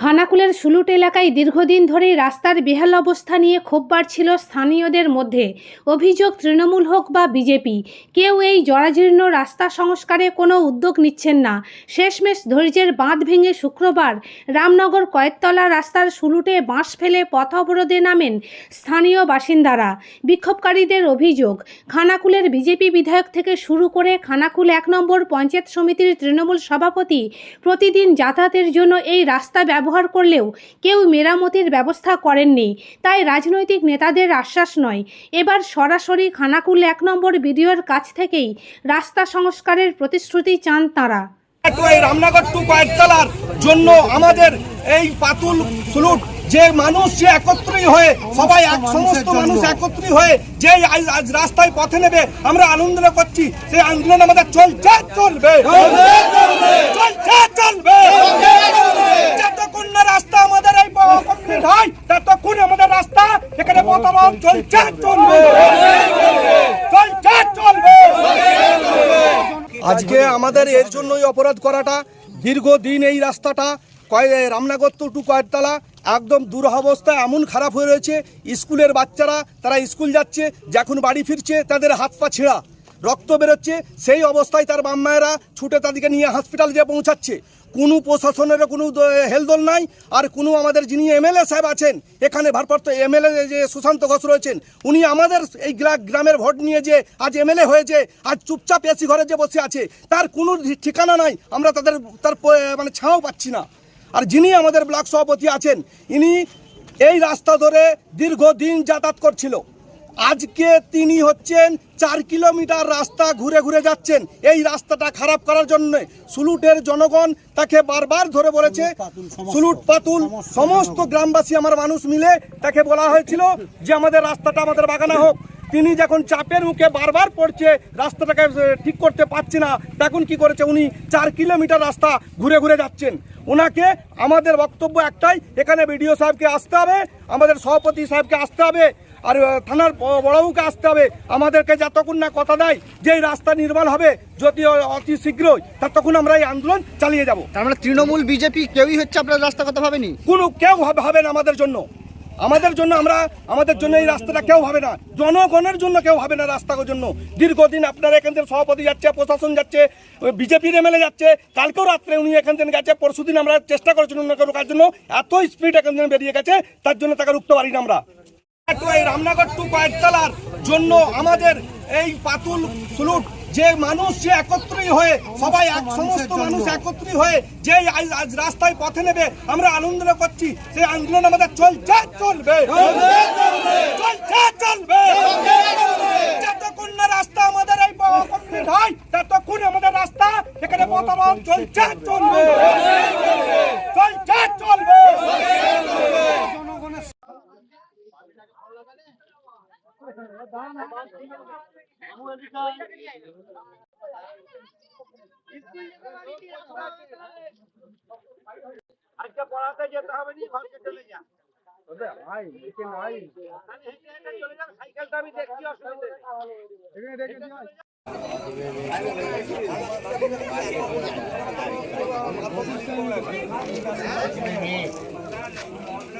খানাকুলের সুলুট এলাকায় দীর্ঘদিন ধরেই রাস্তার বেহাল অবস্থা নিয়ে ক্ষোভ বাড়ছিল স্থানীয়দের মধ্যে। অভিযোগ, তৃণমূল হোক বা বিজেপি, কেউ এই জরাজীর্ণ রাস্তা সংস্কারে কোনো উদ্যোগ নিচ্ছেন না। শেষমেশ ধৈর্যের বাঁধ ভেঙে শুক্রবার রামনগর কয়েকতলা রাস্তার সুলুটে বাঁশ ফেলে পথ অবরোধে নামেন স্থানীয় বাসিন্দারা। বিক্ষোভকারীদের অভিযোগ, খানাকুলের বিজেপি বিধায়ক থেকে শুরু করে খানাকুল এক নম্বর পঞ্চায়েত সমিতির তৃণমূল সভাপতি প্রতিদিন যাতায়াতের জন্য এই রাস্তা ব্যবহার করলেও কেউ মেরামতির ব্যবস্থা করেননি। তাই রাজনৈতিক নেতাদের আশ্বাস নয়। এবার সরাসরি খানাকুল এক নম্বর বিডিওর কাছ থেকেই রাস্তা সংস্কারের প্রতিশ্রুতি চান তাঁরা। জন্য আমাদের এই পাতুল সুলুট যে মানুষ যে একত্রই হয়ে, সবাই এক সমস্ত মানুষ একত্রই হয়ে যে আজ রাস্তায় পথে নেবে, আমরা আনন্দ করছি। সেই আন্দোলন আমাদের চলছে, চলবে। চলছে চলবে যতক্ষণ না রাস্তা আমাদের এই কমপ্লিট হয় ততক্ষণ আমাদের রাস্তা এখানে পথরোধ চলছে চলবে চলছে চলবে আজকে আমাদের এর জন্যই অপরাধ করাটা, দীর্ঘদিন এই রাস্তাটা, কয় রামনগর তো টু কয়েকতলা, একদম দুরবস্থা, এমন খারাপ হয়ে রয়েছে, স্কুলের বাচ্চারা, তারা স্কুল যাচ্ছে যখন বাড়ি ফিরছে, তাদের হাত পা ছেঁড়া। রক্ত বেরোচ্ছে, সেই অবস্থায় তার বাম মায়েরা ছুটে তাদেরকে নিয়ে হসপিটাল যেয়ে পৌঁছাচ্ছে। কোনো প্রশাসনের কোনো হেলদোল নাই, আর কোনো আমাদের যিনি এমএলএ সাহেব আছেন, এখানে ভারপ্রাপ্ত এমএলএ যে সুশান্ত ঘোষ রয়েছেন, উনি আমাদের এই গ্রা- গ্রামের ভোট নিয়ে যে আজ এমএলএ হয়েছে, আজ চুপচাপ এসি ঘরে যে বসে আছে, তার কোনো ঠিকানা নাই, আমরা তাদের, তার মানে ছাও পাচ্ছি না। আর যিনি আমাদের ব্লক সভাপতি আছেন, ইনি এই রাস্তা ধরে দীর্ঘদিন যাতায়াত করছিল। আজকে তিনি হচ্ছেন চার কিলোমিটার রাস্তা ঘুরে ঘুরে যাচ্ছেন। এই রাস্তাটা খারাপ করার জন্য সুলুটের জনগণ তাকে বারবার ধরে বলেছে সুলুট পাতুল সমস্ত গ্রামবাসী আমার মানুষ মিলে তাকে বলা হয়েছিল যে আমাদের রাস্তাটা আমাদের বাগানে হোক। তিনি যখন চাপের মুখে বারবার পড়ছে রাস্তাটাকে ঠিক করতে পারছে না তখন কি করেছে উনি? চার কিলোমিটার রাস্তা ঘুরে ঘুরে যাচ্ছেন। ওনাকে আমাদের বক্তব্য একটাই এখানে বিডিও সাহেবকে আসতে হবে আমাদের সভাপতি সাহেবকে আসতে হবে। আর থানার ব- বড়বাবুকে আসতে হবে। আমাদেরকে যতক্ষণ না কথা দেয় যে রাস্তা নির্মাণ হবে যদি অতি শীঘ্রই ততক্ষণ আমরা এই আন্দোলন চালিয়ে যাব। তার মানে তৃণমূল বিজেপি কেউই হচ্ছে আপনার রাস্তা কথা ভাবেনি? কোনো কেউ ভাবে হবে না আমাদের জন্য। আমাদের জন্য আমরা আমাদের জন্য এই রাস্তাটা কেউ হবে না। জনগণের জন্য কেউ হবে না রাস্তার জন্য। দীর্ঘদিন আপনার এখান থেকে সভাপতি যাচ্ছে প্রশাসন যাচ্ছে বিজেপির এমএলএ যাচ্ছে। কালকেও রাত্রে উনি এখান থেকে গেছে পরশুদিন আমরা চেষ্টা করেছি অন্য কারও কার জন্য। এত স্পিড এখান থেকে বেরিয়ে গেছে তার জন্য তাকে রুখতে পারি না আমরা। রামনগর টু কয়েকতলার জন্য আমাদের এই পাতুল সুলুট যে মানুষ যে একত্রই হয়ে, সবাই এক সমস্ত মানুষ একত্রই হয়ে যে আজ রাস্তায় পথে নেবে, আমরা আনন্দ করছি। সেই আন্দোলন আমাদের চলছে, চলবে। চলছে, চলবে। যতক্ষণ না রাস্তা আমাদের এই কমপ্লিট হয় ততক্ষণ আমাদের রাস্তা এখানে পথরোধ চলছে, চলবে চলছে চলবে আজকে পড়াতে যেতে হবে নি ঘরকে চলে যা। সাইকেলটা আমি দেখছি অসুবিধা নেই।